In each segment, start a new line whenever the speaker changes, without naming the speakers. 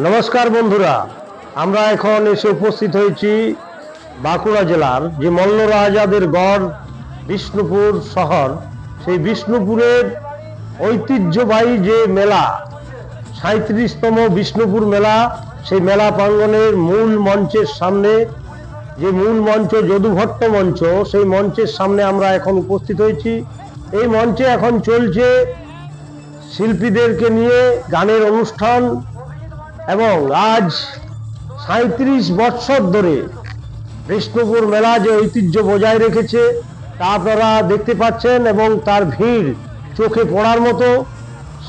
নমস্কার বন্ধুরা, আমরা এখন এসে উপস্থিত হয়েছি বাঁকুড়া জেলার যে মল্লরাজাদের গড় বিষ্ণুপুর শহর। সেই বিষ্ণুপুরের ঐতিহ্যবাহী যে মেলা সাঁত্রিশতম বিষ্ণুপুর মেলা, সেই মেলা প্রাঙ্গণের মূল মঞ্চের সামনে, যে মূল মঞ্চ, যদুভট্ট মঞ্চ, সেই মঞ্চের সামনে আমরা এখন উপস্থিত হয়েছি। এই মঞ্চে এখন চলছে শিল্পীদেরকে নিয়ে গানের অনুষ্ঠান এবং আজ সাঁত্রিশ বৎসর ধরে বিষ্ণুপুর মেলা যে ঐতিহ্য বজায় রেখেছে, তা আপনারা দেখতে পাচ্ছেন এবং তার ভিড় চোখে পড়ার মতো।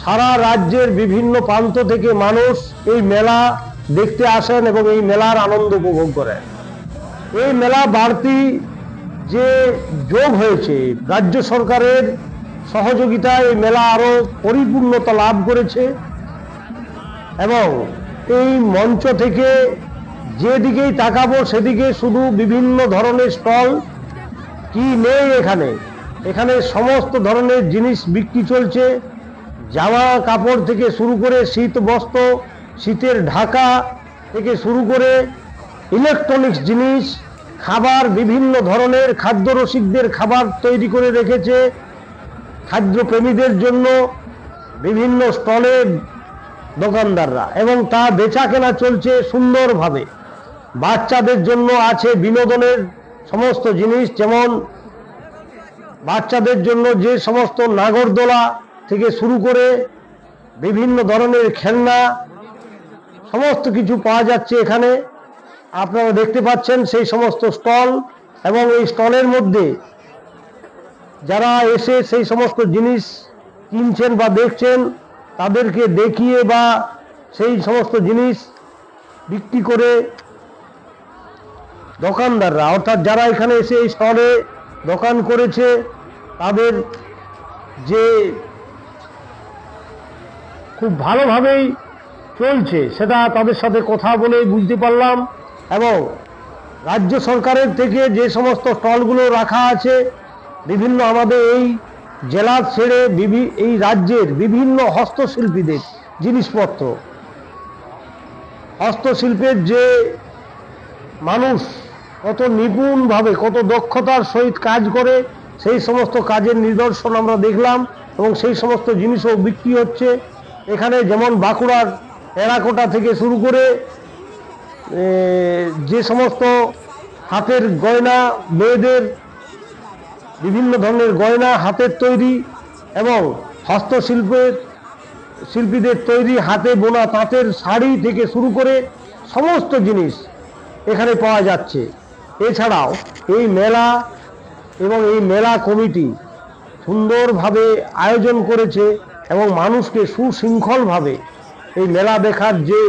সারা রাজ্যের বিভিন্ন প্রান্ত থেকে মানুষ এই মেলা দেখতে আসেন এবং এই মেলার আনন্দ উপভোগ করেন। এই মেলা বাড়তি যে যোগ হয়েছে, রাজ্য সরকারের সহযোগিতায় এই মেলা আরও পরিপূর্ণতা লাভ করেছে। এবং এই মঞ্চ থেকে যেদিকেই তাকাবো সেদিকে শুধু বিভিন্ন ধরনের স্টল। কি নেই এখানে? এখানে সমস্ত ধরনের জিনিস বিক্রি চলছে। জামা কাপড় থেকে শুরু করে শীত বস্ত্র, শীতের ঢাকা থেকে শুরু করে ইলেকট্রনিক্স জিনিস, খাবার, বিভিন্ন ধরনের খাদ্য রসিকদের খাবার তৈরি করে রেখেছে। খাদ্যপ্রেমীদের জন্য বিভিন্ন স্টলে দোকানদাররা। এবং তা বেচা কেনা চলছে সুন্দরভাবে। বাচ্চাদের জন্য আছে বিনোদনের সমস্ত জিনিস, যেমন বাচ্চাদের জন্য যে সমস্ত নাগরদোলা থেকে শুরু করে বিভিন্ন ধরনের খেলনা, সমস্ত কিছু পাওয়া যাচ্ছে এখানে। আপনারা দেখতে পাচ্ছেন সেই সমস্ত স্টল এবং এই স্টলের মধ্যে যারা এসে সেই সমস্ত জিনিস কিনছেন বা দেখছেন তাদেরকে দেখিয়ে বা সেই সমস্ত জিনিস বিক্রি করে দোকানদাররা, অর্থাৎ যারা এখানে এসে এই স্টলে দোকান করেছে, তাদের যে খুব ভালোভাবেই চলছে, সেটা তাদের সাথে কথা বলে বুঝতে পারলাম এবং রাজ্য সরকারের থেকে যে সমস্ত স্টলগুলো রাখা আছে, বিভিন্ন আমাদের এই জেলা ছেড়ে এই রাজ্যের বিভিন্ন হস্তশিল্পীদের জিনিসপত্র। হস্তশিল্পের যে মানুষ কত নিপুণভাবে, কত দক্ষতার সহিত কাজ করে, সেই সমস্ত কাজের নিদর্শন আমরা দেখলাম এবং সেই সমস্ত জিনিসও বিক্রি হচ্ছে। এখানে যেমন বাঁকুড়ার টেরাকোটা থেকে শুরু করে যে সমস্ত হাতের গয়না, মেয়েদের বিভিন্ন ধরনের গয়না, হাতের তৈরি এবং হস্তশিল্পের শিল্পীদের তৈরি হাতে বোনা তাঁতের শাড়ি থেকে শুরু করে সমস্ত জিনিস এখানে পাওয়া যাচ্ছে। এছাড়াও এই মেলা এবং এই মেলা কমিটি সুন্দরভাবে আয়োজন করেছে এবং মানুষকে সুশৃঙ্খলভাবে এই মেলা দেখার যে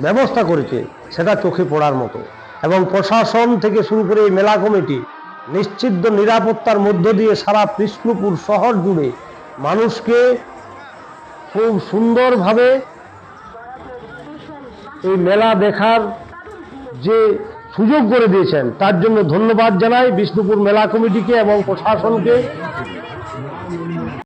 ব্যবস্থা করেছে সেটা চোখে পড়ার মতো। এবং প্রশাসন থেকে শুরু করে এই মেলা কমিটি নিশ্চিদ্ধ নিরাপত্তার মধ্য দিয়ে সারা বিষ্ণুপুর শহর জুড়ে মানুষকে খুব সুন্দরভাবে এই মেলা দেখার যে সুযোগ করে দিয়েছেন, তার জন্য ধন্যবাদ জানাই বিষ্ণুপুর মেলা কমিটিকে এবং প্রশাসনকে।